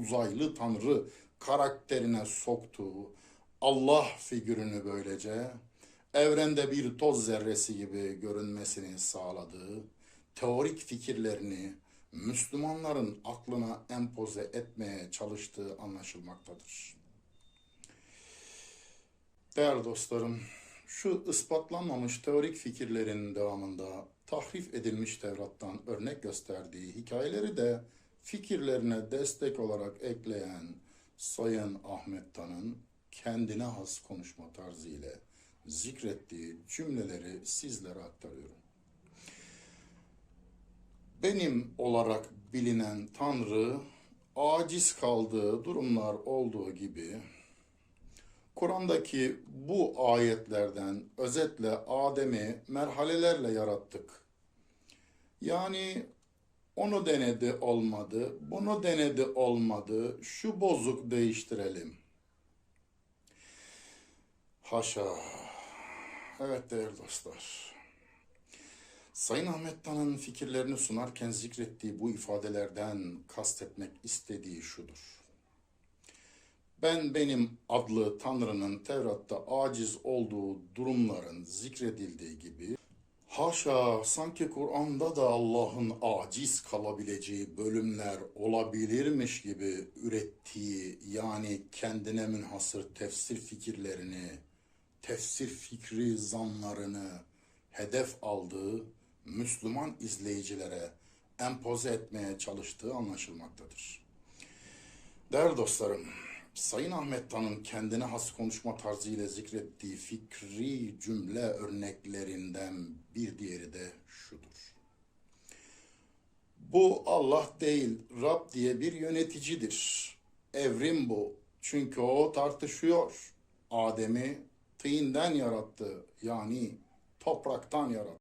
uzaylı tanrı karakterine soktuğu Allah figürünü böylece evrende bir toz zerresi gibi görünmesini sağladığı teorik fikirlerini Müslümanların aklına empoze etmeye çalıştığı anlaşılmaktadır. Değerli dostlarım, şu ispatlanmamış teorik fikirlerin devamında tahrif edilmiş Tevrat'tan örnek gösterdiği hikayeleri de fikirlerine destek olarak ekleyen Sayın Ahmet Tan'ın kendine has konuşma tarzı ile zikrettiği cümleleri sizlere aktarıyorum. Benim olarak bilinen Tanrı aciz kaldığı durumlar olduğu gibi Kur'an'daki bu ayetlerden özetle Adem'i merhalelerle yarattık. Yani onu denedi olmadı, bunu denedi olmadı, şu bozuk değiştirelim. Haşa. Evet değerli dostlar. Sayın Ahmet Tan'ın fikirlerini sunarken zikrettiği bu ifadelerden kastetmek istediği şudur. Ben benim adlı Tanrı'nın Tevrat'ta aciz olduğu durumların zikredildiği gibi haşa sanki Kur'an'da da Allah'ın aciz kalabileceği bölümler olabilirmiş gibi ürettiği yani kendine münhasır tefsir fikirlerini, tefsir fikri zanlarını hedef aldığı Müslüman izleyicilere empoze etmeye çalıştığı anlaşılmaktadır. Değerli dostlarım, Sayın Ahmet Tan'ın kendine has konuşma tarzıyla zikrettiği fikri cümle örneklerinden bir diğeri de şudur. Bu Allah değil, Rab diye bir yöneticidir. Evrim bu. Çünkü o tartışıyor. Adem'i tığından yarattı. Yani topraktan yarattı.